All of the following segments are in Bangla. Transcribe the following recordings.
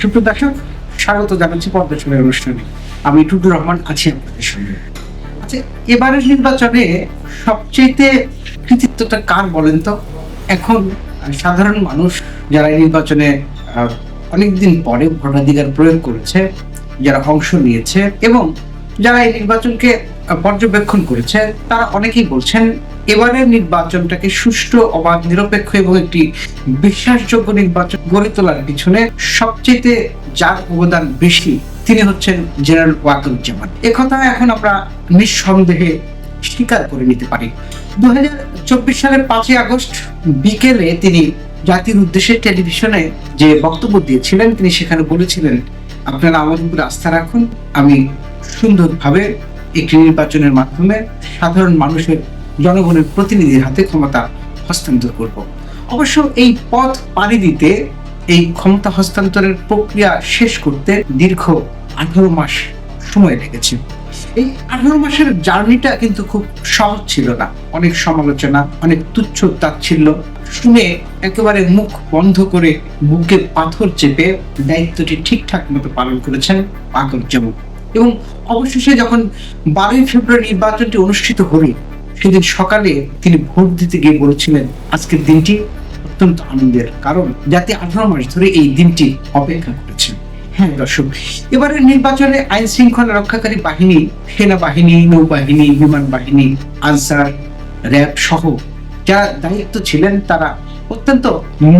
সুপ্রিয় দর্শক, স্বাগত জানাচ্ছি অনুষ্ঠানে। আমি রহমান আছি আপনাদের সঙ্গে আচ্ছা এবারের নির্বাচনে সবচেয়ে কৃতিত্বটা কার বলেন তো? এখন সাধারণ মানুষ যারা নির্বাচনে অনেকদিন পরে ভোটাধিকার প্রয়োগ করেছে, যারা অংশ নিয়েছে এবং যারা এই নির্বাচনকে পর্যবেক্ষণ করেছে, তারা অনেকেই বলছেন এবারের নির্বাচনটাকে সুষ্ঠু, অবাধ, নিরপেক্ষ এবং একটি বিশ্বাসযোগ্য নির্বাচন গড়ে তোলার পিছনে সবচেয়ে যার অবদান বেশি তিনি হচ্ছেন জেনারেল ওয়াকুজ্জামান একথা এখন আমরা নিঃসন্দেহে স্বীকার করে নিতে পারি। দু হাজার চব্বিশ সালের পাঁচই আগস্ট বিকেলে তিনি জাতির উদ্দেশ্যে টেলিভিশনে যে বক্তব্য দিয়েছিলেন, তিনি সেখানে বলেছিলেন, আপনারা আমার উপর আস্থা রাখুন, আমি সুন্দরভাবে একটি নির্বাচনের মাধ্যমে সাধারণ মানুষের জনগণের প্রতিনিধির হাতে ক্ষমতা হস্তান্তর করব। অবশ্য এই পথ পাড়ি দিতে এই ক্ষমতা হস্তান্তরের প্রক্রিয়া শেষ করতে দীর্ঘ আঠারো মাস সময় লেগেছে। এই আঠারো মাসের জার্নিটা কিন্তু খুব সহজ ছিল না। অনেক সমালোচনা, অনেক তুচ্ছ তাচ্ছিল্য শুনে একেবারে মুখ বন্ধ করে বুকে পাথর চেপে দায়িত্বটি ঠিকঠাক মতো পালন করেছেন পাকজ্জামুক এবং অবশেষে যখন বারোই ফেব্রুয়ারি নির্বাচনটি অনুষ্ঠিত হবে, সেদিন সকালে তিনি ভোট দিতে গিয়ে বলেছিলেন, আজকের দিনটি অত্যন্ত আনন্দের কারণ জাতি আঠারো মাস ধরে এই দিনটি অপেক্ষা করেছে। হ্যাঁ দর্শক, এবারের নির্বাচনে আইন শৃঙ্খলা রক্ষাকারী বাহিনী, সেনাবাহিনী, নৌবাহিনী, বিমান বাহিনী, আনসার, র্যাব সহ যারা দায়িত্ব ছিলেন, তারা অত্যন্ত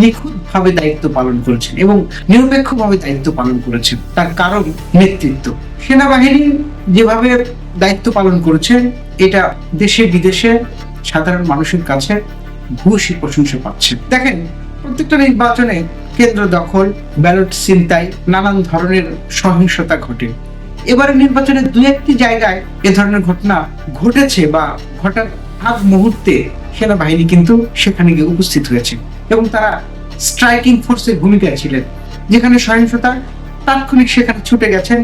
নিখুঁত ভাবে দায়িত্ব পালন করেছেন এবং নিরপেক্ষভাবে দায়িত্ব পালন করেছেন। তার কারণ নেতৃত্ব। সেনাবাহিনী যেভাবে দায়িত্ব পালন করেছে, এটা দেশে বিদেশে সাধারণ মানুষের কাছে ভূয়সী প্রশংসা পাচ্ছে। দেখেন, প্রত্যেকটা নির্বাচনে কেন্দ্র দখল, ব্যালট ছিনতাই, নানান ধরনের সহিংসতা ঘটে। এবারে নির্বাচনে দু একটি জায়গায় এ ধরনের ঘটনা ঘটেছে বা ঘটার আগ মুহূর্তে সেনাবাহিনী কিন্তু সেখানে গিয়ে উপস্থিত হয়েছে এবং তারা স্ট্রাইকিং ফোর্সের ভূমিকায় ছিলেন, যেখানে সহিংসতা তাৎক্ষণিক সেখানে ছুটে গেছেন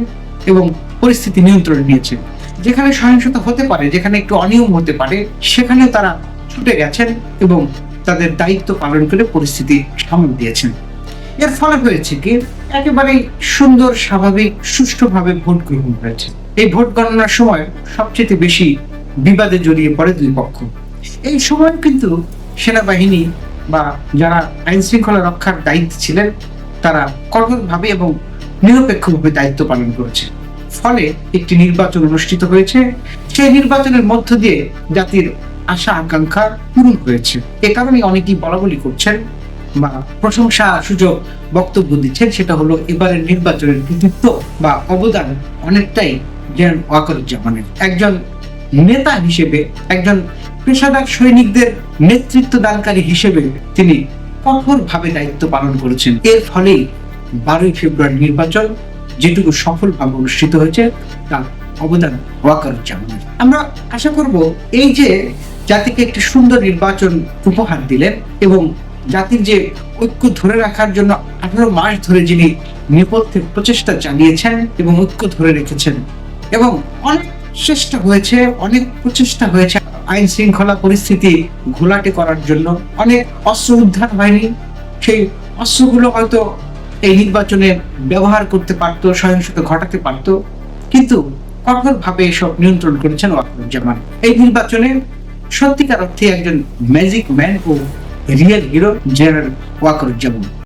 এবং পরিস্থিতি নিয়ন্ত্রণে নিয়েছেন। যেখানে সহিংসতা হতে পারে, যেখানে একটু অনিয়ম হতে পারে, সেখানেও তারা ছুটে গেছেন এবং তাদের দায়িত্ব পালন করে পরিস্থিতি সামাল দিয়েছেন। এর ফলে হয়েছে কি, একেবারেই সুন্দর, স্বাভাবিক, সুষ্ঠুভাবে ভোট গ্রহণ হয়েছে। এই ভোট গণনার সময় সবচেয়ে বেশি বিবাদে জড়িয়ে পড়ে দুই পক্ষ। এই সময় কিন্তু সেনাবাহিনী বা যারা আইন শৃঙ্খলা রক্ষার দায়িত্ব ছিলেন, তারা কঠোরভাবে এবং নিরপেক্ষভাবে দায়িত্ব পালন করেছে ফলে একটি নির্বাচন অনুষ্ঠিত হয়েছে। সেই নির্বাচনের মধ্য দিয়ে জাতির আশা, আকাঙ্ক্ষা পূরণ হয়েছে। এ কারণে অনেকেই বলাবলি করছেন বা প্রশংসা, সুযোগ, বক্তব্য দিচ্ছেন। সেটা হলো এবারের নির্বাচনের কৃতিত্ব বা অবদান অনেকটাই জেনারেল ওয়াকারুজ্জামানের। একজন নেতা হিসেবে, একজন পেশাদার সৈনিকদের নেতৃত্ব দানকারী হিসেবে তিনি কঠোরভাবে দায়িত্ব পালন করেছেন। এর ফলেই বারোই ফেব্রুয়ারি নির্বাচন যেটুকু সফলভাবে অনুষ্ঠিত হয়েছে, তার অবদান ওয়াকারুজ্জামানের। আমরা আশা করব এই যে জাতিকে একটি সুন্দর নির্বাচন উপহার দিলেন এবং জাতির যে ঐক্য ধরে রাখার জন্য আঠারো মাস ধরে যিনি নেপথ্যে প্রচেষ্টা চালিয়েছেন এবং ঐক্য ধরে রেখেছেন এবং অনেক চেষ্টা হয়েছে, অনেক প্রচেষ্টা হয়েছে। আইন শৃঙ্খলা পরিস্থিতি ঘোলাটে করার জন্য অনেক অস্ত্র উদ্ধার হয়নি। সেই অস্ত্রগুলো হয়তো এই নির্বাচনে ব্যবহার করতে পারতো, সহিংসতা ঘটাতে পারতো। কিন্তু কঠোরভাবে এসব নিয়ন্ত্রণ করেছেন ওয়াকুজ্জামান এই নির্বাচনে সত্যিকার অর্থে একজন ম্যাজিক ম্যান ও রিয়েল হিরো জেনারেল ওয়াকুজ্জামান